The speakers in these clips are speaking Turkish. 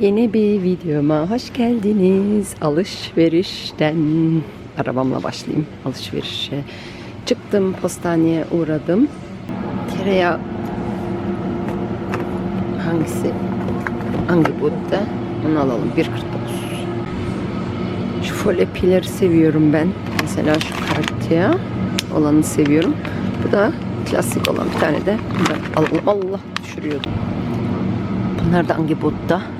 Yeni bir videoma hoş geldiniz. Alışverişten arabamla başlayayım alışverişe. Çıktım postaneye uğradım. Tereyağı hangisi? Hangi boyutta? Onu alalım. 1.49. Şu folepileri seviyorum ben. Mesela şu karakter olanı seviyorum. Bu da klasik olan bir tane de. alalım. Allah düşürüyordum. Bunlar da Angebot'ta.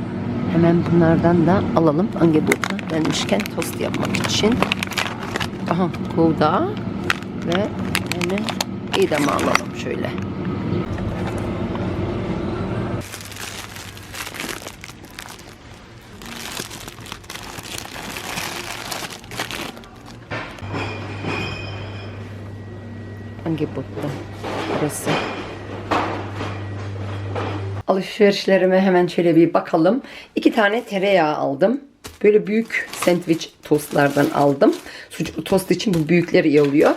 Hemen bunlardan da alalım. Angebot'ta denmişken tost yapmak için. Aha Gouda ve yine idamı alalım şöyle. Angebot'ta burası. Alışverişlerime hemen şöyle bir bakalım. İki tane tereyağı aldım. Böyle büyük sandviç tostlardan aldım. Sucuklu tost için bu büyükler iyi oluyor.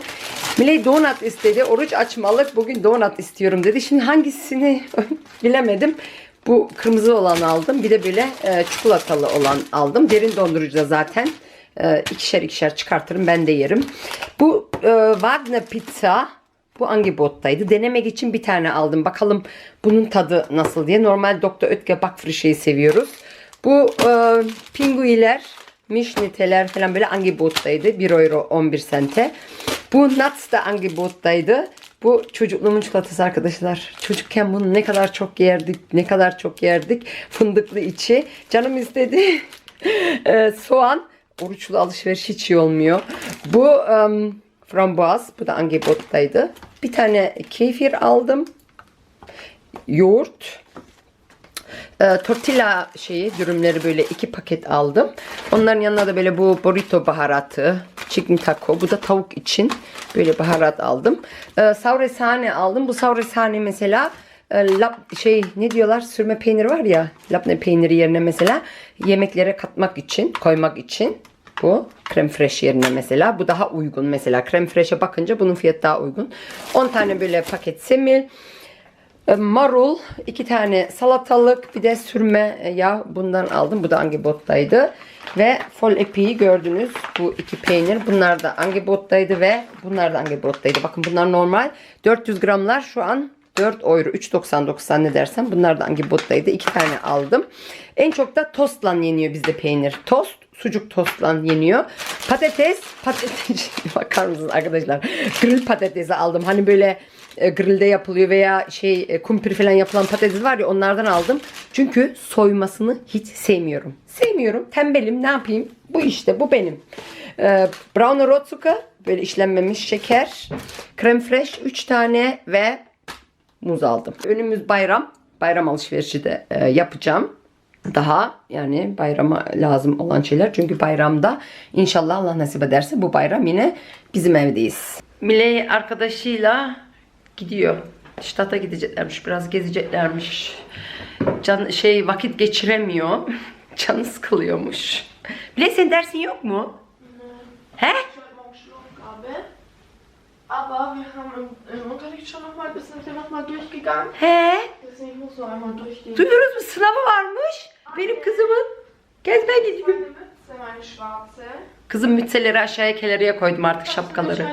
Miley donut istedi. Oruç açmalık. Bugün donut istiyorum dedi. Şimdi hangisini bilemedim. Bu kırmızı olanı aldım. Bir de böyle e, çikolatalı olan aldım. Derin dondurucuda zaten. E, ikişer ikişer çıkartırım. Ben de yerim. Bu e, Wagner pizza bu Angebot'taydı. Denemek için bir tane aldım. Bakalım bunun tadı nasıl diye. Normal Dr. Oetker Backfrişe'yi seviyoruz. Bu e, pinguiler, mişniteler falan böyle Angebot'taydı. 1 euro 11 sente. Bu nuts da Angebot'taydı. Bu çocukluğumun çikolatası arkadaşlar. Çocukken bunu ne kadar çok yerdik, ne kadar çok yerdik. Fındıklı içi. Canım istedi. E, soğan. Oruçlu alışveriş hiç iyi olmuyor. Bu um, frambuaz. Bu da Angebot'taydı. Bir tane kefir aldım. Yoğurt. E, tortilla şeyi dürümleri böyle iki paket aldım. Onların yanına da böyle bu burrito baharatı, chicken taco. Bu da tavuk için böyle baharat aldım. E, savresane aldım. Bu savresane mesela e, lap, şey ne diyorlar sürme peynir var ya labne peyniri yerine mesela yemeklere katmak için koymak için bu krem fresh yerine mesela bu daha uygun mesela krem fresh'e bakınca bunun fiyatı daha uygun 10 tane böyle paket semil e, marul, iki tane salatalık, bir de sürme yağ bundan aldım. Bu da Angebot'taydı. Ve fol epiği gördünüz. Bu iki peynir. Bunlar da Angebot'taydı ve bunlar da Angebot'taydı. Bakın bunlar normal. 400 gramlar şu an 4 euro 3.99 zannedersem. Bunlar da Angebot'taydı. İki tane aldım. En çok da tostla yeniyor bizde peynir. Tost, sucuk tostla yeniyor. Patates, patates bakar mısınız arkadaşlar? Grill patatesi aldım. Hani böyle e, grillde yapılıyor veya şey e, kumpir falan yapılan patates var ya onlardan aldım. Çünkü soymasını hiç sevmiyorum. Sevmiyorum. Tembelim. Ne yapayım? Bu işte. Bu benim. E, Brown Rotzuka böyle işlenmemiş şeker. Krem fresh 3 tane ve muz aldım. Önümüz bayram. Bayram alışverişi de e, yapacağım. Daha yani bayrama lazım olan şeyler. Çünkü bayramda inşallah Allah nasip ederse bu bayram yine bizim evdeyiz. Miley arkadaşıyla gidiyor. Ştata gideceklermiş. Biraz gezeceklermiş. Can şey vakit geçiremiyor. Canı sıkılıyormuş. Miley senin dersin yok mu? He? Aber wir haben im, Unterricht schon noch mal, sind wir noch mal durchgegangen. He? Deswegen muss noch einmal durchgehen. Duyuyoruz mu? Sınavı varmış. Benim kızımın. Gezmeye gidiyor. Kızım mütseleri aşağıya keleriye koydum artık şapkaları.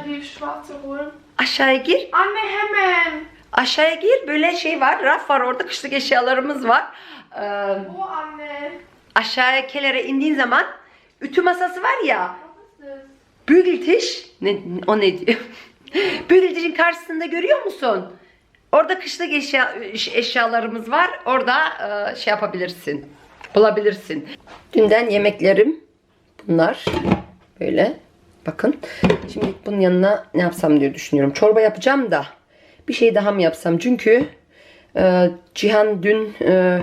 Aşağıya gir. Anne, hemen! Aşağıya gir. Böyle şey var. Raf var orada. Kışlık eşyalarımız var. Ee, Anne? aşağıya kelere indiğin zaman ütü masası var ya. Bügeltiş. Ne, o ne diyor? Bügeltişin karşısında görüyor musun? Orada kışlık eşya, eşyalarımız var. Orada e, şey yapabilirsin. Bulabilirsin. Dünden yemeklerim bunlar. Böyle. Bakın. Şimdi bunun yanına ne yapsam diye düşünüyorum. Çorba yapacağım da bir şey daha mı yapsam? Çünkü e, Cihan dün e,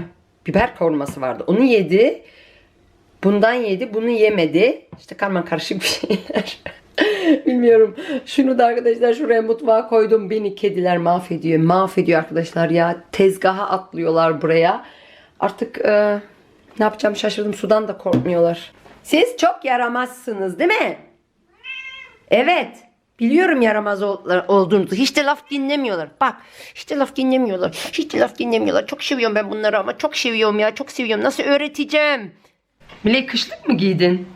biber kavurması vardı. Onu yedi. Bundan yedi, bunu yemedi. İşte karman karışık bir şeyler. Bilmiyorum. Şunu da arkadaşlar şuraya mutfağa koydum. Beni kediler mahvediyor. Mahvediyor arkadaşlar ya. Tezgaha atlıyorlar buraya. Artık e, ne yapacağım şaşırdım. Sudan da korkmuyorlar. Siz çok yaramazsınız değil mi? Evet. Biliyorum yaramaz ol- olduğunuzu. Hiç de laf dinlemiyorlar. Bak hiç de laf dinlemiyorlar. Hiç de laf dinlemiyorlar. Çok seviyorum ben bunları ama çok seviyorum ya. Çok seviyorum. Nasıl öğreteceğim? Miley kışlık mı giydin?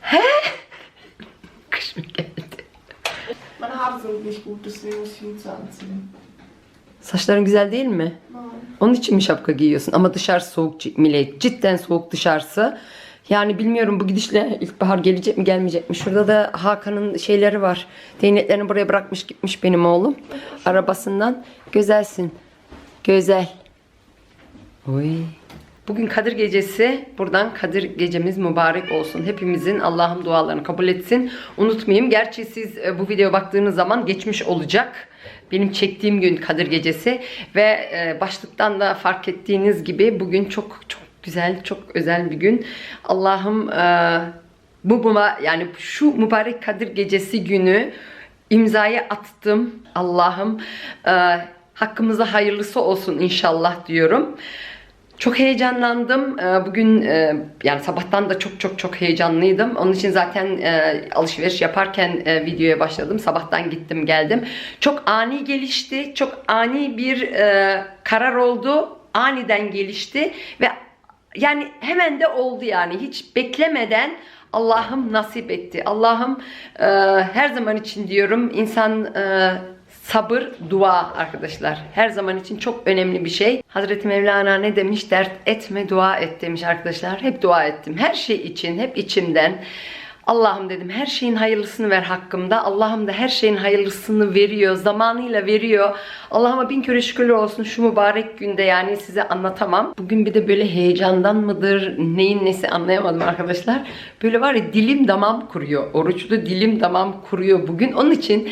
He? Kış mı geldi? Meine Haare sind nicht gut, deswegen muss ich Hüte anziehen. Saçların güzel değil mi? Onun için mi şapka giyiyorsun? Ama dışarısı soğuk Miley. Cidden soğuk dışarısı. Yani bilmiyorum bu gidişle ilkbahar gelecek mi gelmeyecek mi? Şurada da Hakan'ın şeyleri var. Değneklerini buraya bırakmış gitmiş benim oğlum. Arabasından. Güzelsin. Güzel. Oy. Bugün Kadir Gecesi. Buradan Kadir Gecemiz mübarek olsun. Hepimizin Allah'ım dualarını kabul etsin. Unutmayayım. Gerçi siz e, bu videoya baktığınız zaman geçmiş olacak. Benim çektiğim gün Kadir Gecesi. Ve e, başlıktan da fark ettiğiniz gibi bugün çok çok güzel, çok özel bir gün. Allah'ım e, bu müba- yani şu mübarek Kadir Gecesi günü imzayı attım. Allah'ım e, hakkımıza hayırlısı olsun inşallah diyorum. Çok heyecanlandım. Ee, Bugün e, yani sabahtan da çok çok çok heyecanlıydım. Onun için zaten e, alışveriş yaparken e, videoya başladım. Sabahtan gittim geldim. Çok ani gelişti. Çok ani bir karar oldu. Aniden gelişti ve yani hemen de oldu yani hiç beklemeden Allah'ım nasip etti. Allah'ım her zaman için diyorum insan sabır, dua arkadaşlar. Her zaman için çok önemli bir şey. Hazreti Mevlana ne demiş? Dert etme, dua et demiş arkadaşlar. Hep dua ettim. Her şey için, hep içimden. Allah'ım dedim her şeyin hayırlısını ver hakkımda. Allah'ım da her şeyin hayırlısını veriyor. Zamanıyla veriyor. Allah'ıma bin kere şükürler olsun şu mübarek günde yani size anlatamam. Bugün bir de böyle heyecandan mıdır neyin nesi anlayamadım arkadaşlar. Böyle var ya dilim damam kuruyor. Oruçlu dilim damam kuruyor bugün. Onun için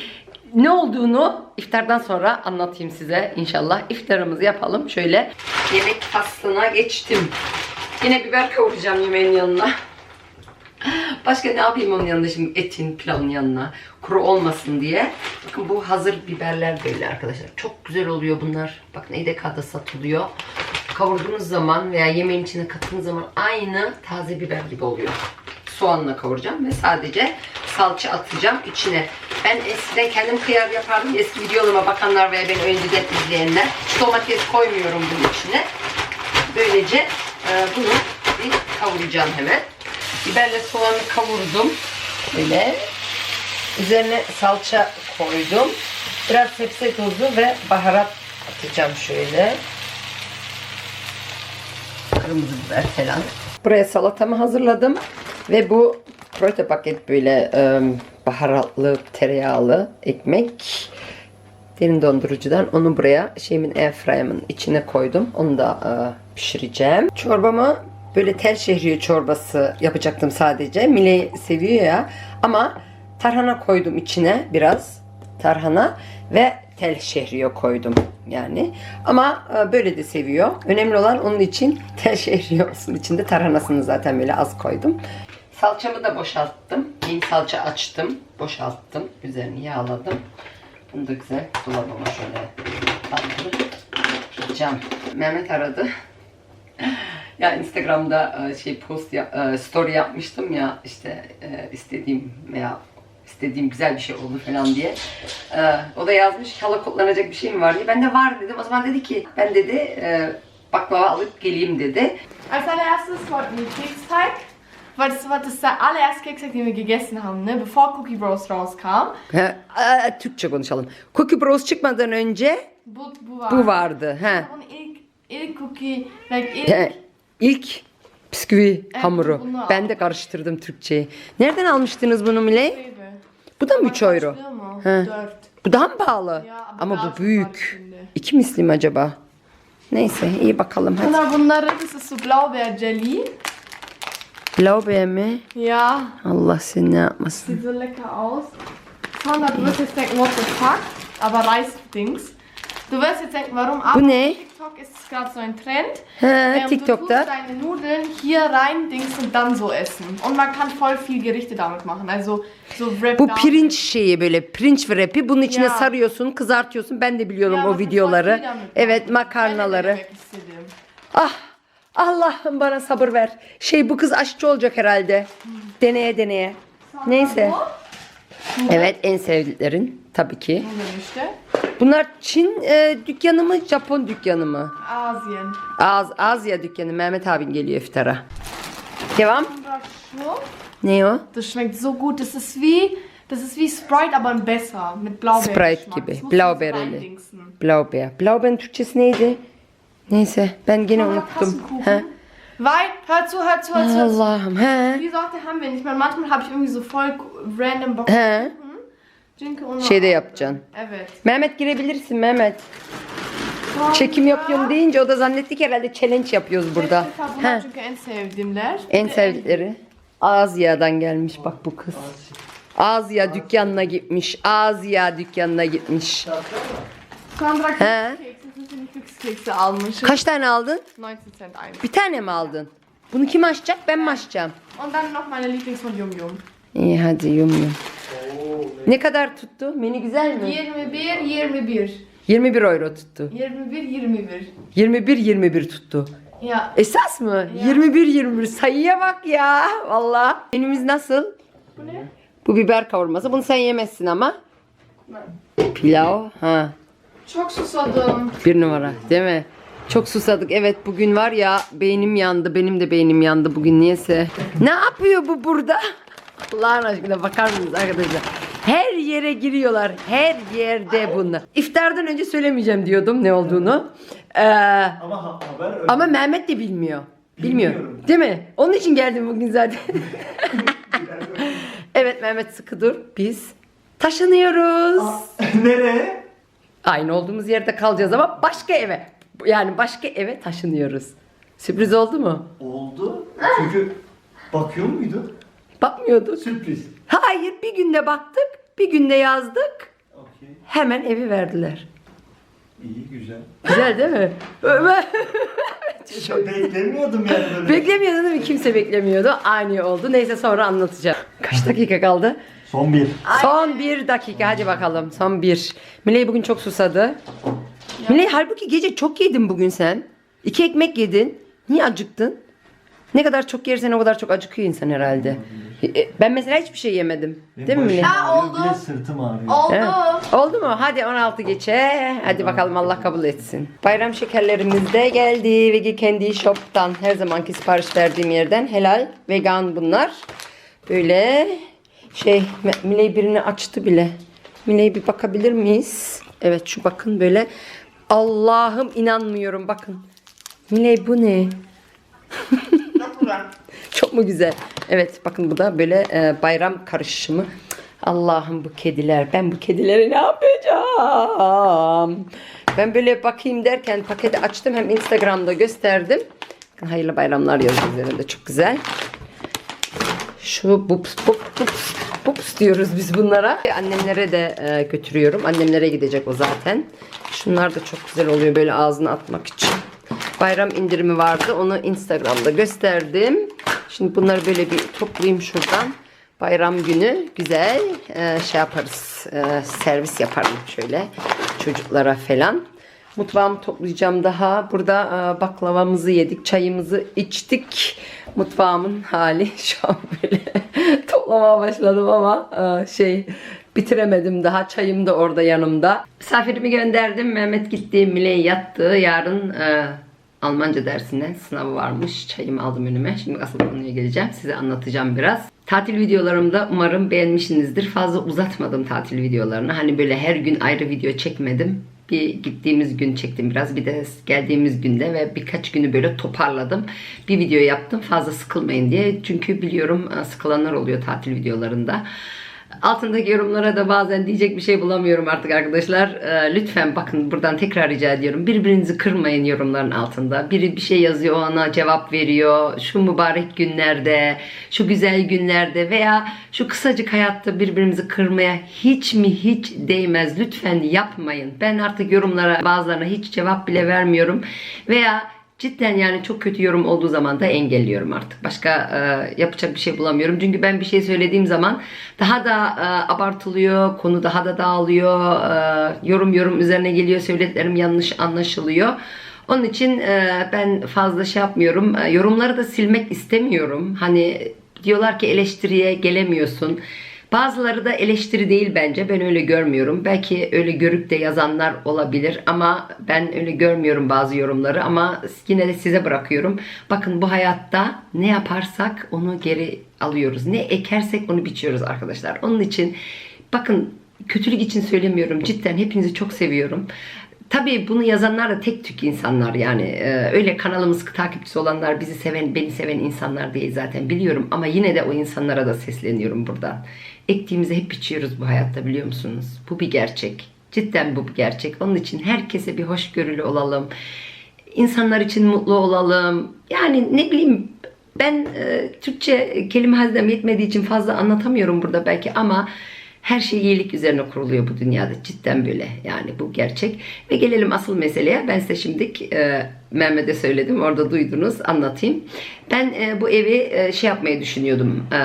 ne olduğunu iftardan sonra anlatayım size inşallah. İftarımızı yapalım. Şöyle yemek faslına geçtim. Yine biber kavuracağım yemeğin yanına. Başka ne yapayım onun yanında şimdi etin, pilavın yanına kuru olmasın diye. Bakın bu hazır biberler böyle arkadaşlar. Çok güzel oluyor bunlar. Bakın EDK'da satılıyor. Kavurduğunuz zaman veya yemeğin içine kattığınız zaman aynı taze biber gibi oluyor. Soğanla kavuracağım ve sadece salça atacağım içine. Ben eskiden kendim kıyar yapardım. Eski videolarıma bakanlar veya beni önceden izleyenler. Domates koymuyorum bunun içine. Böylece e, bunu bir kavuracağım hemen. Biberle soğanı kavurdum. Böyle. Üzerine salça koydum. Biraz sebze tozu ve baharat atacağım şöyle. Kırmızı biber falan. Buraya salatamı hazırladım. Ve bu prote paket böyle e, baharatlı, tereyağlı ekmek. Derin dondurucudan onu buraya şeyimin airfryer'ımın içine koydum. Onu da e, pişireceğim. Çorbamı böyle tel şehriye çorbası yapacaktım sadece. Mile seviyor ya. Ama tarhana koydum içine biraz. Tarhana ve tel şehriye koydum yani. Ama e, böyle de seviyor. Önemli olan onun için tel şehriye olsun. İçinde tarhanasını zaten böyle az koydum. Salçamı da boşalttım. Yeni salça açtım. Boşalttım. Üzerini yağladım. Bunu da güzel dolabıma şöyle cam. Mehmet aradı. ya Instagram'da e, şey post yap- e, story yapmıştım ya işte e, istediğim veya istediğim güzel bir şey oldu falan diye. O da yazmış hala kullanacak bir şey mi var diye. Ben de var dedim. O zaman dedi ki ben dedi e, baklava alıp geleyim dedi. Als allererstes wollten wir Keksteig, weil das war das allererste Keksteig, den wir gegessen haben, ne? bevor Cookie Bros rauskam. Türkçe konuşalım. Cookie Bros çıkmadan önce Bu, bu var. bu vardı. He. Und ilk, ilk Cookie, like ilk, He, İlk bisküvi hamuru. bunu Ben de karıştırdım Türkçeyi. Nereden almıştınız bunu Miley? Bu da mı 3 euro? He. Dört. Bu daha mı pahalı? Ya, ama bu büyük. İki misli mi acaba? Neyse iyi bakalım hadi. Sonra bunları, so Blaubeer Jelly. Blaubeer mi? Ja, Allah seni ne yapmasın. sieht so lecker aus. Sonra du wirst jetzt denken, what the fuck? Aber Reisdings. Du wirst jetzt denken, warum? Aber Bu ne? TikTok ist gerade so ein Trend. He, Ähm, Du TikTok'ta. tust deine Nudeln hier rein, Dings und dann so essen. Und man kann voll viel Gerichte damit machen. Also so Wrap Bu down- pirinç şeyi böyle pirinç wrap'i bunun içine Ya. sarıyorsun, kızartıyorsun. Ben de biliyorum man o videoları. Evet machen. Ben de makarnaları. denemek istedim. Ah Allah'ım bana sabır ver. Şey bu kız aşçı olacak herhalde. Deneye deneye. Neyse. Evet en sevdiklerin tabii ki. Bunlar işte. Bunlar Çin e, dükkanı mı Japon dükkanı mı? Asien. Az Asya dükkanı Mehmet abin geliyor iftara. Devam. Ne o? Das schmeckt so gut. Das ist wie, das ist wie Sprite, aber besser. Mit Blaubeeren. Sprite gibi, blaubeerli. Blaubeer. Blaubeer'in Türkçesi neydi? Neyse ben gene unuttum. He. Weil, hör zu, hör zu, hör zu. Allah'ım. He. Die Sorte haben wir nicht mehr. Manchmal habe ich irgendwie so voll random Bock. He. Jinke und Şeyde yapacaksın. Evet. Mehmet girebilirsin Mehmet. Çekim yapıyorum deyince o da zannetti ki herhalde challenge yapıyoruz burada. Bunlar He. çünkü en sevdiğimler. En sevdikleri. Asya'dan gelmiş bak bu kız. Asya dükkanına gitmiş. Asya dükkanına gitmiş. Sandra He. Kekse, sind die Glückskekse almış. Kaç tane aldın? 19 Cent ein. Bir tane mi aldın? Bunu kim açacak? Ben mi açacağım? Und dann noch meine Lieblings von Yum Yum. İyi hadi yum yum. Ne kadar tuttu? Menü güzel mi? 21, 21. 21 euro tuttu. 21, 21. 21 21 tuttu. Ja. Esas mı? 21 21 sayıya bak ya. Valla. Menümüz nasıl? Bu ne? Bu biber kavurması. Bunu sen yemezsin ama. Pilav. Ha. Çok susadım. Bir numara değil mi? Çok susadık. Evet bugün var ya beynim yandı. Benim de beynim yandı bugün niyeyse. Ne yapıyor bu burada? Allah'ın aşkına bakar mısınız arkadaşlar? Her yere giriyorlar. Her yerde bunlar. İftardan önce söylemeyeceğim diyordum ne olduğunu. Ee, Ama ha- haber öyle. ama Mehmet de bilmiyor. Bilmiyor. Bilmiyorum. Değil mi? Onun için geldim bugün zaten. evet Mehmet sıkı dur. Biz taşınıyoruz. Nereye? Aynı olduğumuz yerde kalacağız ama başka eve. Yani başka eve taşınıyoruz. Sürpriz oldu mu? Oldu. Çünkü bakıyor muydu? Bakmıyorduk. Sürpriz. Hayır bir günde baktık. Bir günde yazdık. Okey. Hemen evi verdiler. İyi güzel. Güzel değil mi? Beklemiyordum yani böyle. Beklemiyordu değil mi? Kimse beklemiyordu. Ani oldu. Neyse sonra anlatacağım. Kaç dakika kaldı? Son bir. Son bir dakika. Hadi bakalım. Son bir. Miley bugün çok susadı. Miley halbuki gece çok yedin bugün sen. İki ekmek yedin. Niye acıktın? Ne kadar çok yersen o kadar çok acıkıyor insan herhalde. E, Ben mesela hiçbir şey yemedim. Benim Değil mi başım Miley? Ha, ağrıyor, oldu. Bir de sırtım ağrıyor. Oldu. Oldu mu? Hadi 16 geçe. Hadi bakalım Allah kabul etsin. Bayram şekerlerimiz de geldi. Vegi Candy Shop'tan her zamanki sipariş verdiğim yerden helal vegan bunlar. Böyle şey Miley birini açtı bile. Miley bir bakabilir miyiz? Evet şu bakın böyle. Allah'ım inanmıyorum bakın. Miley bu ne? Çok mu güzel? Evet bakın bu da böyle e, bayram karışımı. Allah'ım bu kediler. Ben bu kedileri ne yapacağım? Ben böyle bakayım derken paketi açtım. Hem Instagram'da gösterdim. Hayırlı bayramlar yazıyor üzerinde. Çok güzel. Şu bups bups bups bups diyoruz biz bunlara. Annemlere de e, götürüyorum. Annemlere gidecek o zaten. Şunlar da çok güzel oluyor böyle ağzına atmak için. Bayram indirimi vardı. Onu Instagram'da gösterdim. Şimdi bunları böyle bir toplayayım şuradan. Bayram günü güzel e, şey yaparız. e, servis yaparım şöyle çocuklara falan. Mutfağımı toplayacağım daha. Burada e, baklavamızı yedik, çayımızı içtik. Mutfağımın hali şu an böyle toplamaya başladım ama e, şey bitiremedim daha. Çayım da orada yanımda. Misafirimi gönderdim. Mehmet gitti. Miley yattı. Yarın e, Almanca dersinden sınavı varmış. Çayımı aldım önüme. Şimdi asıl konuya geleceğim. Size anlatacağım biraz. Tatil videolarımda umarım beğenmişsinizdir. Fazla uzatmadım tatil videolarını. Hani böyle her gün ayrı video çekmedim. Bir gittiğimiz gün çektim biraz. Bir de geldiğimiz günde ve birkaç günü böyle toparladım. Bir video yaptım fazla sıkılmayın diye. Çünkü biliyorum e, sıkılanlar oluyor tatil videolarında. Altındaki yorumlara da bazen diyecek bir şey bulamıyorum artık arkadaşlar. Ee, lütfen bakın buradan tekrar rica ediyorum. Birbirinizi kırmayın yorumların altında. Biri bir şey yazıyor ona cevap veriyor. Şu mübarek günlerde, şu güzel günlerde veya şu kısacık hayatta birbirimizi kırmaya hiç mi hiç değmez. Lütfen yapmayın. Ben artık yorumlara bazılarına hiç cevap bile vermiyorum. Veya Cidden yani çok kötü yorum olduğu zaman da engelliyorum artık. Başka e, yapacak bir şey bulamıyorum. Çünkü ben bir şey söylediğim zaman daha da e, abartılıyor, konu daha da dağılıyor, e, yorum yorum üzerine geliyor, söylediklerim yanlış anlaşılıyor. Onun için e, ben fazla şey yapmıyorum. E, yorumları da silmek istemiyorum. Hani diyorlar ki eleştiriye gelemiyorsun. Bazıları da eleştiri değil bence. Ben öyle görmüyorum. Belki öyle görüp de yazanlar olabilir ama ben öyle görmüyorum bazı yorumları ama yine de size bırakıyorum. Bakın bu hayatta ne yaparsak onu geri alıyoruz. Ne ekersek onu biçiyoruz arkadaşlar. Onun için bakın kötülük için söylemiyorum. Cidden hepinizi çok seviyorum. Tabii bunu yazanlar da tek tük insanlar yani Ee, öyle kanalımız takipçisi olanlar bizi seven beni seven insanlar değil zaten biliyorum ama yine de o insanlara da sesleniyorum buradan. Ektiğimizi hep biçiyoruz bu hayatta biliyor musunuz? Bu bir gerçek. Cidden bu bir gerçek. Onun için herkese bir hoşgörülü olalım. İnsanlar için mutlu olalım. Yani ne bileyim ben e, Türkçe kelime hazinem yetmediği için fazla anlatamıyorum burada belki ama her şey iyilik üzerine kuruluyor bu dünyada. Cidden böyle. Yani bu gerçek. Ve gelelim asıl meseleye. Ben size şimdi e, Mehmet'e söyledim. Orada duydunuz. Anlatayım. Ben e, bu evi e, şey yapmayı düşünüyordum. E,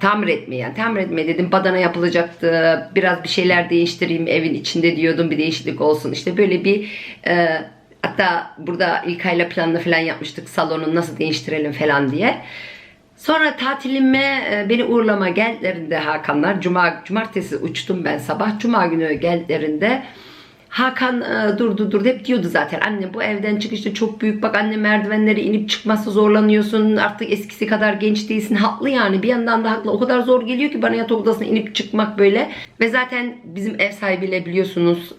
tamir etmeye. Yani tamir etmeye dedim. Badana yapılacaktı. Biraz bir şeyler değiştireyim evin içinde diyordum. Bir değişiklik olsun. İşte böyle bir e, hatta burada İlkay'la planını falan yapmıştık. Salonu nasıl değiştirelim falan diye. Sonra tatilime e, beni uğurlama geldiklerinde Hakanlar, Cuma, cumartesi uçtum ben sabah. Cuma günü geldiklerinde Hakan e, durdu durdu hep diyordu zaten. Anne bu evden çıkışta çok büyük. Bak anne merdivenleri inip çıkması zorlanıyorsun. Artık eskisi kadar genç değilsin. Haklı yani. Bir yandan da haklı. O kadar zor geliyor ki bana yatak odasına inip çıkmak böyle. Ve zaten bizim ev sahibiyle biliyorsunuz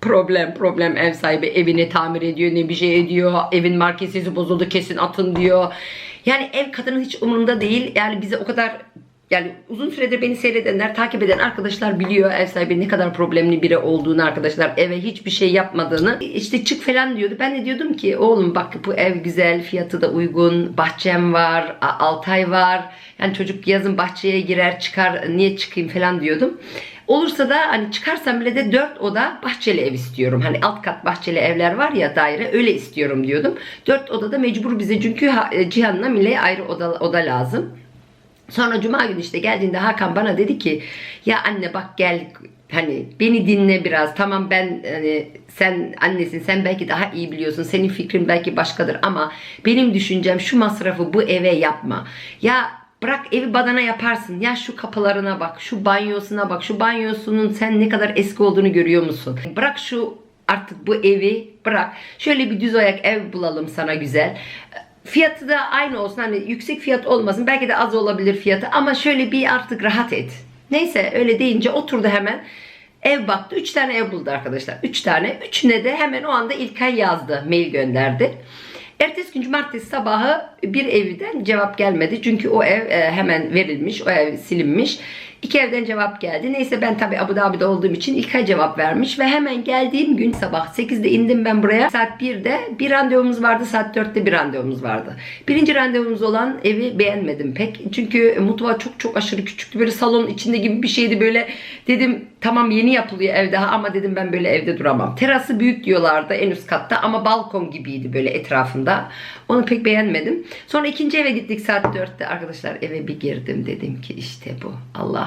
problem problem. Ev sahibi evini tamir ediyor ne bir şey ediyor. Evin markesisi bozuldu kesin atın diyor. Yani ev kadının hiç umurunda değil. Yani bize o kadar yani uzun süredir beni seyredenler, takip eden arkadaşlar biliyor ev sahibi ne kadar problemli biri olduğunu arkadaşlar. Eve hiçbir şey yapmadığını. İşte çık falan diyordu. Ben de diyordum ki oğlum bak bu ev güzel, fiyatı da uygun, bahçem var, 6 ay var. Yani çocuk yazın bahçeye girer çıkar niye çıkayım falan diyordum. Olursa da hani çıkarsam bile de 4 oda bahçeli ev istiyorum. Hani alt kat bahçeli evler var ya daire öyle istiyorum diyordum. 4 odada mecbur bize çünkü e, Cihan'la Mile'ye ayrı oda, oda lazım. Sonra cuma günü işte geldiğinde Hakan bana dedi ki ya anne bak gel hani beni dinle biraz. Tamam ben hani sen annesin sen belki daha iyi biliyorsun. Senin fikrin belki başkadır ama benim düşüncem şu masrafı bu eve yapma. Ya bırak evi badana yaparsın. Ya şu kapılarına bak şu banyosuna bak. Şu banyosunun sen ne kadar eski olduğunu görüyor musun? Bırak şu artık bu evi bırak. Şöyle bir düz ayak ev bulalım sana güzel Fiyatı da aynı olsun. Hani yüksek fiyat olmasın. Belki de az olabilir fiyatı ama şöyle bir artık rahat et. Neyse öyle deyince oturdu hemen. Ev baktı. Üç tane ev buldu arkadaşlar. Üç tane. Üçüne de hemen o anda İlkay yazdı. Mail gönderdi. Ertesi gün cumartesi sabahı bir evden cevap gelmedi. Çünkü o ev e, hemen verilmiş. O ev silinmiş. İki evden cevap geldi. Neyse ben tabi Abu Dhabi'de olduğum için İlkay cevap vermiş. Ve hemen geldiğim gün sabah 8'de indim ben buraya. Saat 1'de bir randevumuz vardı. Saat 4'te bir randevumuz vardı. Birinci randevumuz olan evi beğenmedim pek. Çünkü mutfağı çok çok aşırı küçüktü. Böyle salonun içinde gibi bir şeydi böyle. Dedim tamam yeni yapılıyor ev daha ama dedim ben böyle evde duramam. Terası büyük diyorlardı en üst katta ama balkon gibiydi böyle etrafında. Onu pek beğenmedim. Sonra ikinci eve gittik saat 4'te. Arkadaşlar eve bir girdim dedim ki işte bu.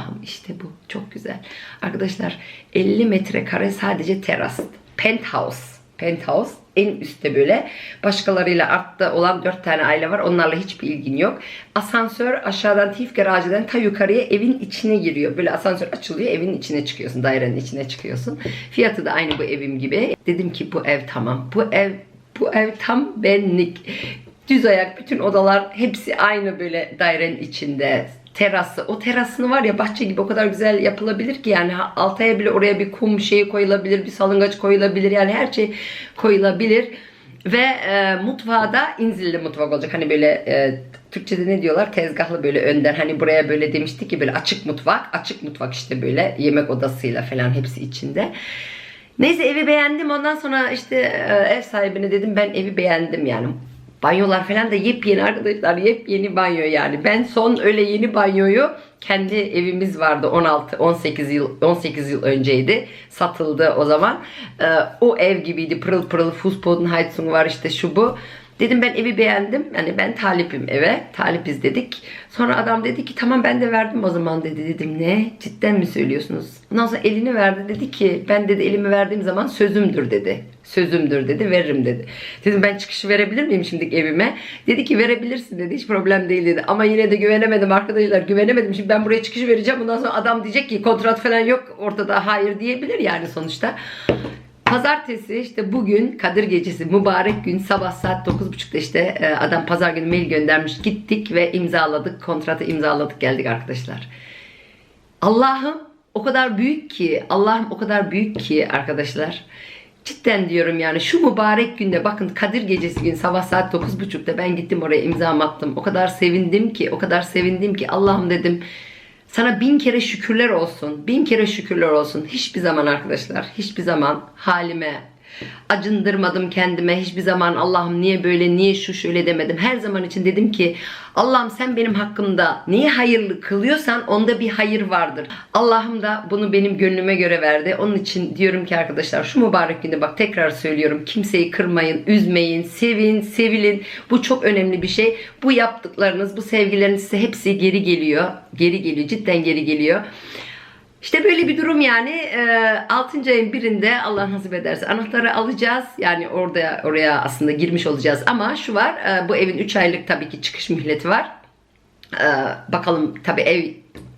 Allah'ım işte bu. Çok güzel. Arkadaşlar 50 metrekare sadece teras. Penthouse. Penthouse en üstte böyle. Başkalarıyla artta olan 4 tane aile var. Onlarla hiçbir ilgin yok. Asansör aşağıdan tif garajdan ta yukarıya evin içine giriyor. Böyle asansör açılıyor evin içine çıkıyorsun. Dairenin içine çıkıyorsun. Fiyatı da aynı bu evim gibi. Dedim ki bu ev tamam. Bu ev bu ev tam benlik. Düz ayak bütün odalar hepsi aynı böyle dairenin içinde. Terası. O terasını var ya bahçe gibi o kadar güzel yapılabilir ki yani altaya bile oraya bir kum şeyi koyulabilir, bir salıngaç koyulabilir. Yani her şey koyulabilir. Ve e, mutfağı da inzilli mutfak olacak. Hani böyle e, Türkçe'de ne diyorlar? Tezgahlı böyle önden. Hani buraya böyle demiştik ki böyle açık mutfak. Açık mutfak işte böyle yemek odasıyla falan hepsi içinde. Neyse evi beğendim. Ondan sonra işte e, ev sahibine dedim ben evi beğendim yani. Banyolar falan da yepyeni arkadaşlar. Yepyeni banyo yani. Ben son öyle yeni banyoyu kendi evimiz vardı 16 18 yıl 18 yıl önceydi. Satıldı o zaman. E, o ev gibiydi. Pırıl pırıl Fußbodenheizung var işte şu bu. Dedim ben evi beğendim. Yani ben talipim eve. Talipiz dedik. Sonra adam dedi ki tamam ben de verdim o zaman dedi. Dedim ne? Cidden mi söylüyorsunuz? Ondan sonra elini verdi. Dedi ki ben dedi elimi verdiğim zaman sözümdür dedi. Sözümdür dedi. Veririm dedi. Dedim ben çıkışı verebilir miyim şimdi evime? Dedi ki verebilirsin dedi. Hiç problem değil dedi. Ama yine de güvenemedim arkadaşlar. Güvenemedim. Şimdi ben buraya çıkışı vereceğim. Ondan sonra adam diyecek ki kontrat falan yok ortada. Hayır diyebilir yani sonuçta. Pazartesi işte bugün Kadir Gecesi mübarek gün sabah saat 9.30'da işte e, adam pazar günü mail göndermiş gittik ve imzaladık kontratı imzaladık geldik arkadaşlar. Allah'ım o kadar büyük ki Allah'ım o kadar büyük ki arkadaşlar. Cidden diyorum yani şu mübarek günde bakın Kadir Gecesi gün sabah saat 9.30'da ben gittim oraya imzamı attım. O kadar sevindim ki o kadar sevindim ki Allah'ım dedim sana bin kere şükürler olsun. Bin kere şükürler olsun. Hiçbir zaman arkadaşlar, hiçbir zaman halime acındırmadım kendime. Hiçbir zaman Allah'ım niye böyle, niye şu şöyle demedim. Her zaman için dedim ki Allah'ım sen benim hakkımda neyi hayırlı kılıyorsan onda bir hayır vardır. Allah'ım da bunu benim gönlüme göre verdi. Onun için diyorum ki arkadaşlar şu mübarek günde bak tekrar söylüyorum. Kimseyi kırmayın, üzmeyin, sevin, sevilin. Bu çok önemli bir şey. Bu yaptıklarınız, bu sevgileriniz size hepsi geri geliyor. Geri geliyor, cidden geri geliyor. İşte böyle bir durum yani. E, 6. ayın birinde Allah nasip ederse anahtarı alacağız. Yani orada oraya aslında girmiş olacağız. Ama şu var e, bu evin 3 aylık tabii ki çıkış mühleti var. E, bakalım tabii ev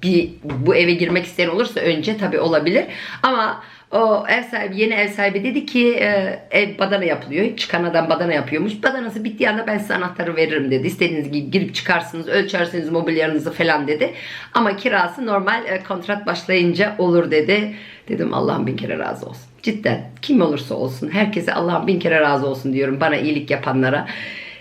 bir bu eve girmek isteyen olursa önce tabii olabilir. Ama o ev sahibi, yeni ev sahibi dedi ki e, ev badana yapılıyor. Çıkan adam badana yapıyormuş. Badanası bittiği anda ben size anahtarı veririm dedi. İstediğiniz gibi girip çıkarsınız, ölçersiniz mobilyanızı falan dedi. Ama kirası normal e, kontrat başlayınca olur dedi. Dedim Allah'ım bin kere razı olsun. Cidden kim olursa olsun herkese Allah'ım bin kere razı olsun diyorum bana iyilik yapanlara.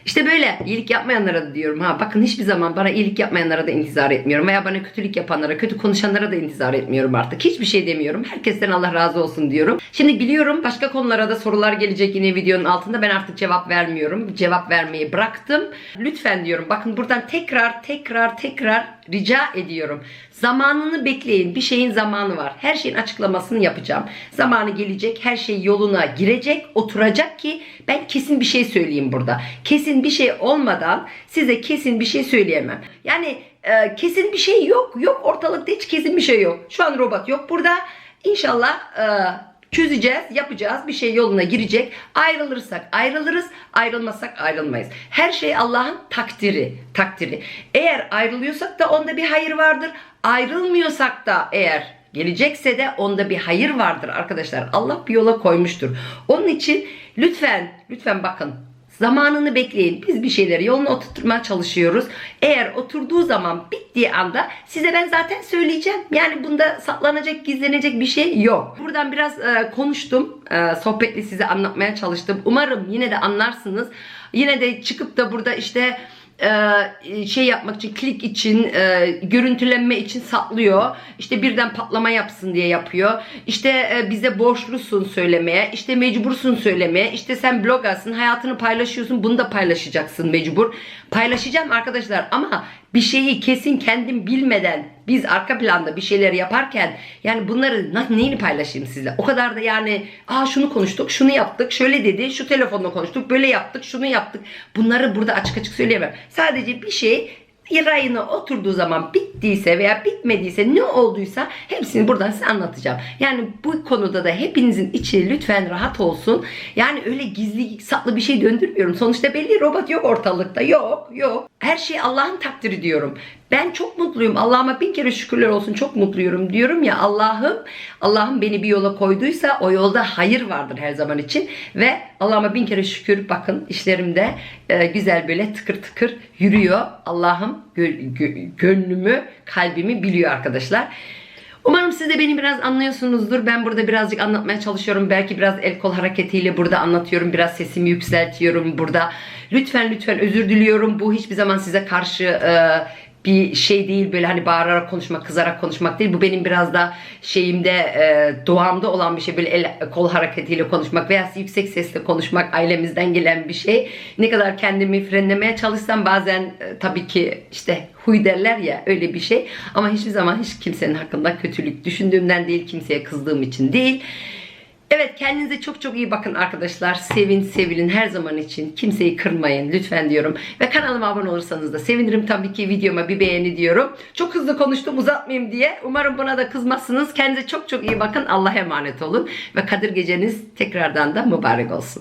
İşte böyle iyilik yapmayanlara da diyorum ha bakın hiçbir zaman bana iyilik yapmayanlara da intizar etmiyorum veya bana kötülük yapanlara, kötü konuşanlara da intizar etmiyorum artık. Hiçbir şey demiyorum. Herkesten Allah razı olsun diyorum. Şimdi biliyorum başka konulara da sorular gelecek yine videonun altında. Ben artık cevap vermiyorum. Cevap vermeyi bıraktım. Lütfen diyorum bakın buradan tekrar tekrar tekrar rica ediyorum. Zamanını bekleyin. Bir şeyin zamanı var. Her şeyin açıklamasını yapacağım. Zamanı gelecek. Her şey yoluna girecek, oturacak ki ben kesin bir şey söyleyeyim burada. Kesin bir şey olmadan size kesin bir şey söyleyemem. Yani e, kesin bir şey yok. Yok ortalıkta hiç kesin bir şey yok. Şu an robot yok burada. İnşallah e, çözeceğiz, yapacağız. Bir şey yoluna girecek. Ayrılırsak ayrılırız, ayrılmasak ayrılmayız. Her şey Allah'ın takdiri, takdiri. Eğer ayrılıyorsak da onda bir hayır vardır. Ayrılmıyorsak da eğer gelecekse de onda bir hayır vardır arkadaşlar. Allah bir yola koymuştur. Onun için lütfen, lütfen bakın Zamanını bekleyin. Biz bir şeyleri yoluna oturtmaya çalışıyoruz. Eğer oturduğu zaman bittiği anda size ben zaten söyleyeceğim. Yani bunda saklanacak, gizlenecek bir şey yok. Buradan biraz e, konuştum. E, sohbetli size anlatmaya çalıştım. Umarım yine de anlarsınız. Yine de çıkıp da burada işte e, şey yapmak için, klik için, e, görüntülenme için saklıyor. İşte birden patlama yapsın diye yapıyor. İşte e, bize borçlusun söylemeye, işte mecbursun söylemeye, işte sen blogasın, hayatını paylaşıyorsun, bunu da paylaşacaksın mecbur. Paylaşacağım arkadaşlar ama bir şeyi kesin kendim bilmeden biz arka planda bir şeyler yaparken yani bunları na- neyini paylaşayım sizle? O kadar da yani aa şunu konuştuk, şunu yaptık, şöyle dedi, şu telefonla konuştuk, böyle yaptık, şunu yaptık. Bunları burada açık açık söyleyemem. Sadece bir şey rayına oturduğu zaman bittiyse veya bitmediyse ne olduysa hepsini buradan size anlatacağım. Yani bu konuda da hepinizin içi lütfen rahat olsun. Yani öyle gizli saklı bir şey döndürmüyorum. Sonuçta belli robot yok ortalıkta. Yok yok. Her şey Allah'ın takdiri diyorum. Ben çok mutluyum. Allah'ıma bin kere şükürler olsun. Çok mutluyum diyorum ya Allah'ım Allah'ım beni bir yola koyduysa o yolda hayır vardır her zaman için ve Allah'ıma bin kere şükür bakın işlerimde e, güzel böyle tıkır tıkır yürüyor. Allah'ım gö- gö- gönlümü, kalbimi biliyor arkadaşlar. Umarım siz de beni biraz anlıyorsunuzdur. Ben burada birazcık anlatmaya çalışıyorum. Belki biraz el kol hareketiyle burada anlatıyorum. Biraz sesimi yükseltiyorum burada. Lütfen lütfen özür diliyorum. Bu hiçbir zaman size karşı e, bir şey değil böyle hani bağırarak konuşmak, kızarak konuşmak değil. Bu benim biraz da şeyimde e, doğamda olan bir şey. Böyle el kol hareketiyle konuşmak veya yüksek sesle konuşmak ailemizden gelen bir şey. Ne kadar kendimi frenlemeye çalışsam bazen e, tabii ki işte huy derler ya öyle bir şey. Ama hiçbir zaman hiç kimsenin hakkında kötülük düşündüğümden değil, kimseye kızdığım için değil. Evet kendinize çok çok iyi bakın arkadaşlar. Sevin sevilin her zaman için. Kimseyi kırmayın lütfen diyorum. Ve kanalıma abone olursanız da sevinirim tabii ki videoma bir beğeni diyorum. Çok hızlı konuştum uzatmayayım diye. Umarım buna da kızmazsınız. Kendinize çok çok iyi bakın. Allah'a emanet olun. Ve Kadir geceniz tekrardan da mübarek olsun.